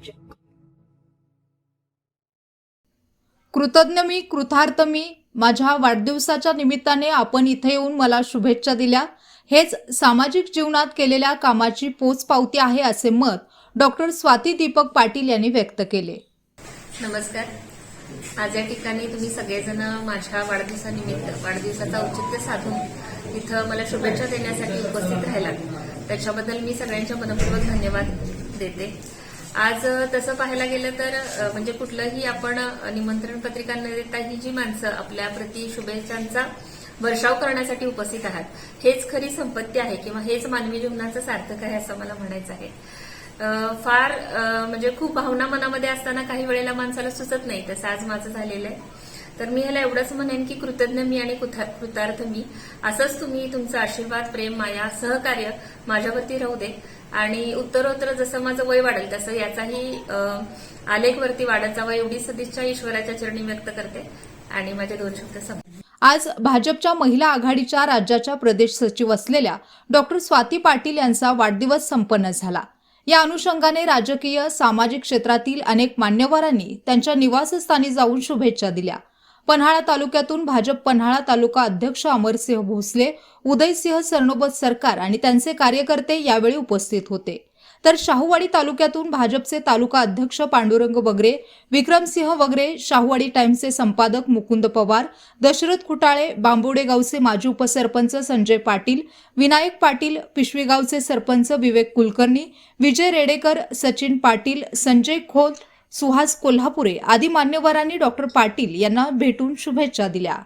पाहिजे. कृतज्ञ मी कृतार्थ मी माझ्या वाढदिवसाच्या निमित्ताने आपण इथे येऊन मला शुभेच्छा दिल्या. हेच सामाजिक जीवनात केलेल्या कामाची पोचपावती आहे असे मत डॉक्टर स्वाती दीपक पाटील यांनी व्यक्त केले. नमस्कार. आज या ठिकाणी तुम्ही सगळेजण माझ्या वाढदिवसानिमित्त वाढदिवसाचा औचित्य साधून इथं मला शुभेच्छा देण्यासाठी उपस्थित राहिला त्याच्याबद्दल मी सगळ्यांच्या मनपूर्वक धन्यवाद देते. आज तसं पाहायला गेलं तर म्हणजे कुठलंही आपण निमंत्रण पत्रिका न देता ही जी माणसं आपल्या प्रति शुभेच्छांचा वर्षाव करण्यासाठी उपस्थित आहात हेच खरी संपत्ती आहे किंवा हेच मानवी जीवनाचं सार्थक आहे असं मला म्हणायचं आहे. फार म्हणजे खूप भावना मनामध्ये असताना काही वेळेला माणसाला सुचत नाही तसं आज माझं झालेलं आहे. तर मी ह्याला एवढंच म्हणेन की कृतज्ञ मी आणि कृतार्थ मी. असंच तुम्ही तुमचा आशीर्वाद प्रेम माया सहकार्य माझ्यावरती राहू दे. आणि उत्तरोत्तर जसं माझं वय वाढेल तसं याचाही आलेखवरती वाढत जावा एवढी सदिच्छा ईश्वराच्या चरणी व्यक्त करते. आणि माझे दोन शब्द संपले. आज भाजपच्या महिला आघाडीच्या राज्याच्या प्रदेश सचिव असलेल्या डॉक्टर स्वाती पाटील यांचा वाढदिवस संपन्न झाला. या अनुषंगाने राजकीय सामाजिक क्षेत्रातील अनेक मान्यवरांनी त्यांच्या निवासस्थानी जाऊन शुभेच्छा दिल्या. पन्हाळा तालुक्यातून भाजप पन्हाळा तालुका अध्यक्ष अमरसिंह भोसले उदयसिंह सरनोबत सरकार आणि त्यांचे कार्यकर्ते यावेळी उपस्थित होते. तर शाहूवाडी तालुक्यातून भाजपचे तालुका अध्यक्ष पांडुरंग वगरे विक्रमसिंह वगरे शाहूवाडी टाइम्सचे संपादक मुकुंद पवार दशरथ खुटाळे बांबुडेगावचे माजी उपसरपंच संजय पाटील विनायक पाटील पिशवीगावचे सरपंच विवेक कुलकर्णी विजय रेडेकर सचिन पाटील संजय खोत सुहास कोल्हापुरे आदी मान्यवरांनी डॉक्टर पाटील यांना भेटून शुभेच्छा दिल्या.